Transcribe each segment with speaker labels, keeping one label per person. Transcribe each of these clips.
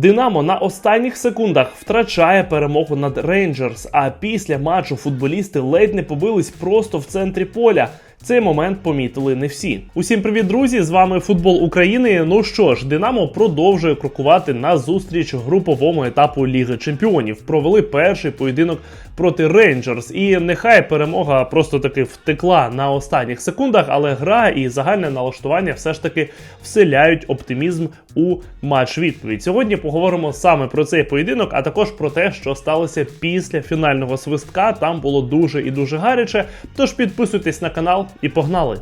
Speaker 1: Динамо на останніх секундах втрачає перемогу над Рейнджерс. А після матчу футболісти ледь не побились просто в центрі поля. Цей момент помітили не всі. Усім привіт, друзі! З вами футбол України. Ну що ж, Динамо продовжує крокувати на зустріч груповому етапу Ліги Чемпіонів. Провели перший поєдинок проти Рейнджерс. І нехай перемога просто таки втекла на останніх секундах, але гра і загальне налаштування все ж таки вселяють оптимізм у матч відповідь. Сьогодні поговоримо саме про цей поєдинок, а також про те, що сталося після фінального свистка. Там було дуже і дуже гаряче. Тож підписуйтесь на канал і погнали!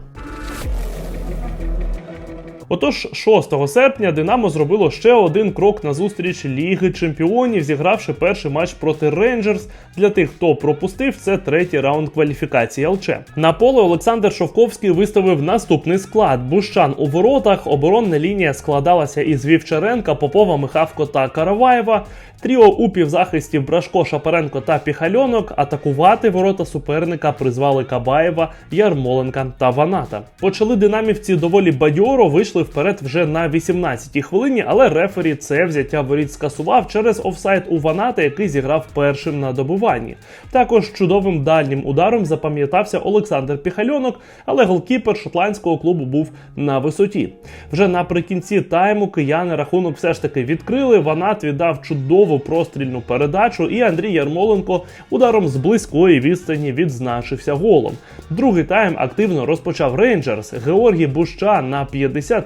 Speaker 1: Отож, 6 серпня Динамо зробило ще один крок на зустріч Ліги Чемпіонів, зігравши перший матч проти Рейнджерс. Для тих, хто пропустив, це третій раунд кваліфікації ЛЧ. На поле Олександр Шовковський виставив наступний склад: Бущан у воротах. Оборонна лінія складалася із Вівчаренка, Попова, Михавко та Караваєва. Тріо у півзахисті Брашко, Шапаренко та Піхальонок атакувати ворота суперника призвали Кабаєва, Ярмоленка та Ваната. Почали динамівці доволі бадьоро, вийшли вперед вже на 18-й хвилині, але рефері це взяття воріт скасував через офсайд у Ваната, який зіграв першим на добуванні. Також чудовим дальнім ударом запам'ятався Олександр Піхальонок, але голкіпер шотландського клубу був на висоті. Вже наприкінці тайму кияни рахунок все ж таки відкрили. Ванат віддав чудову прострільну передачу, і Андрій Ярмоленко ударом з близької відстані відзначився голом. Другий тайм активно розпочав Рейнджерс. Георгій Буща на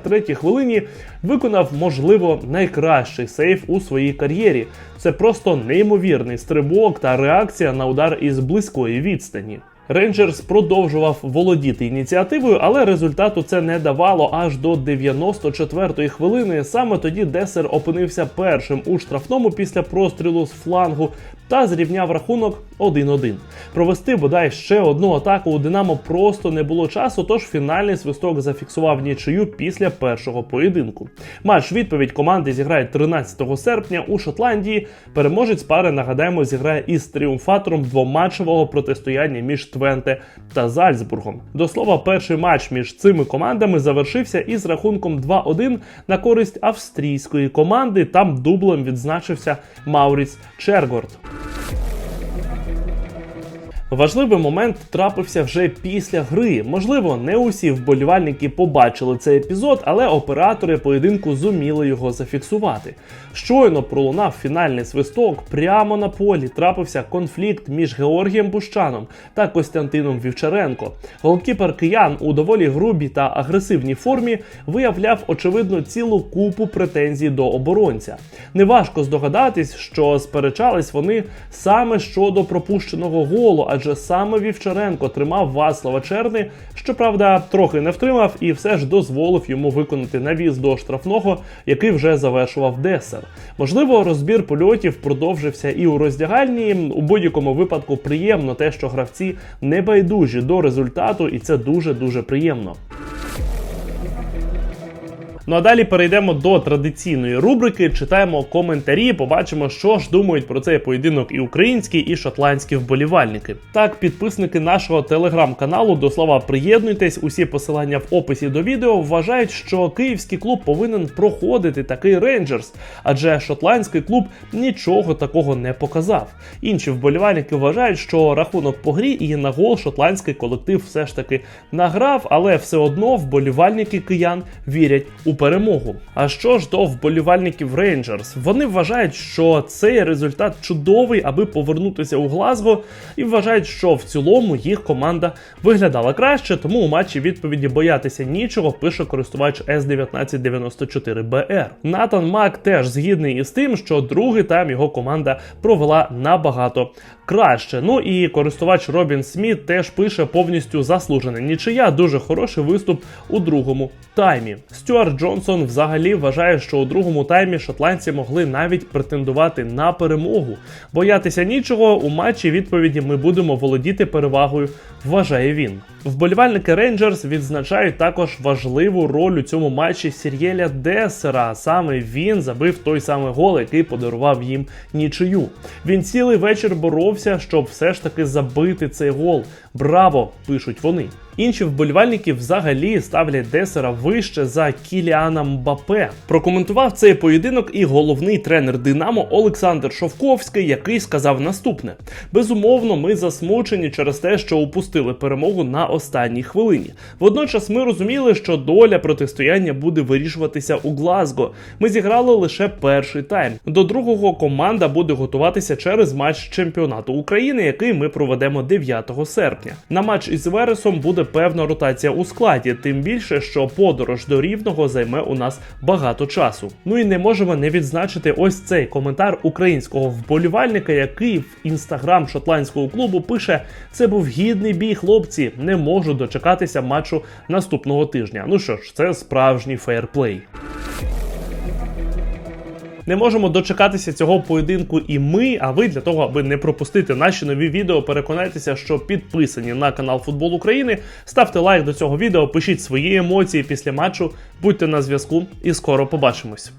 Speaker 1: 53-й хвилині виконав, можливо, найкращий сейф у своїй кар'єрі. Це просто неймовірний стрибок та реакція на удар із близької відстані. Рейнджерс продовжував володіти ініціативою, але результату це не давало аж до 94-ї хвилини. Саме тоді Десер опинився першим у штрафному після прострілу з флангу та зрівняв рахунок 1-1. Провести бодай ще одну атаку у Динамо просто не було часу, тож фінальний свисток зафіксував нічию після першого поєдинку. Матч відповідь команди зіграє 13 серпня у Шотландії. Переможець пари нагадаємо зіграє із тріумфатором двоматчевого протистояння між Твенте та Зальцбургом. До слова, перший матч між цими командами завершився із рахунком 2-1 на користь австрійської команди. Там дублем відзначився Мауріс Чергорд. Важливий момент трапився вже після гри. Можливо, не усі вболівальники побачили цей епізод, але оператори поєдинку зуміли його зафіксувати. Щойно пролунав фінальний свисток. Прямо на полі трапився конфлікт між Георгієм Бущаном та Костянтином Вівчаренко. Голкіпер киян у доволі грубій та агресивній формі виявляв очевидно цілу купу претензій до оборонця. Неважко здогадатись, що сперечались вони саме щодо пропущеного голу, адже саме Вівчаренко тримав Васлава Черни, щоправда, трохи не втримав і все ж дозволив йому виконати навіз до штрафного, який вже завершував Десер. Можливо, розбір польотів продовжився і у роздягальні. У будь-якому випадку приємно те, що гравці не байдужі до результату, і це дуже дуже приємно. Ну а далі перейдемо до традиційної рубрики. Читаємо коментарі, побачимо, що ж думають про цей поєдинок і українські, і шотландські вболівальники. Так, підписники нашого телеграм-каналу до слова приєднуйтесь. Усі посилання в описі до відео вважають, що київський клуб повинен проходити такий рейнджерс, адже шотландський клуб нічого такого не показав. Інші вболівальники вважають, що рахунок по грі і на гол шотландський колектив все ж таки награв, але все одно вболівальники киян вірять у перемогу. А що ж до вболівальників Рейнджерс? Вони вважають, що цей результат чудовий, аби повернутися у Глазго, і вважають, що в цілому їх команда виглядала краще, тому у матчі відповіді боятися нічого, пише користувач S1994BR. Натан Мак теж згідний із тим, що другий тайм його команда провела набагато краще. Ну і користувач Робін Сміт теж пише повністю заслужене нічия, дуже хороший виступ у другому таймі. Стюарт Джонсон взагалі вважає, що у другому таймі шотландці могли навіть претендувати на перемогу. Боятися нічого у матчі відповіді ми будемо володіти перевагою, вважає він. Вболівальники Рейнджерс відзначають також важливу роль у цьому матчі Сір'єля Десера. Саме він забив той самий гол, який подарував їм нічию. Він цілий вечір боровся, щоб все ж таки забити цей гол. Браво! пишуть вони. Інші вболівальники взагалі ставлять Десера вище за Кіліана Мбапе. Прокоментував цей поєдинок і головний тренер Динамо Олександр Шовковський, який сказав наступне: безумовно, ми засмучені через те, що упустили перемогу на останній хвилині. Водночас ми розуміли, що доля протистояння буде вирішуватися у Глазго. Ми зіграли лише перший тайм. До другого команда буде готуватися через матч чемпіонату України, який ми проведемо 9 серпня. На матч із Вересом буде певна ротація у складі, тим більше, що подорож до рівного займе у нас багато часу. Ну і не можемо не відзначити ось цей коментар українського вболівальника, який в інстаграм шотландського клубу пише: це був гідний бій, хлопці. Не можу дочекатися матчу наступного тижня. Ну що ж, це справжній фейерплей. Не можемо дочекатися цього поєдинку і ми. А ви для того, аби не пропустити наші нові відео, переконайтеся, що підписані на канал Футбол України. Ставте лайк до цього відео, пишіть свої емоції після матчу, будьте на зв'язку і скоро побачимось.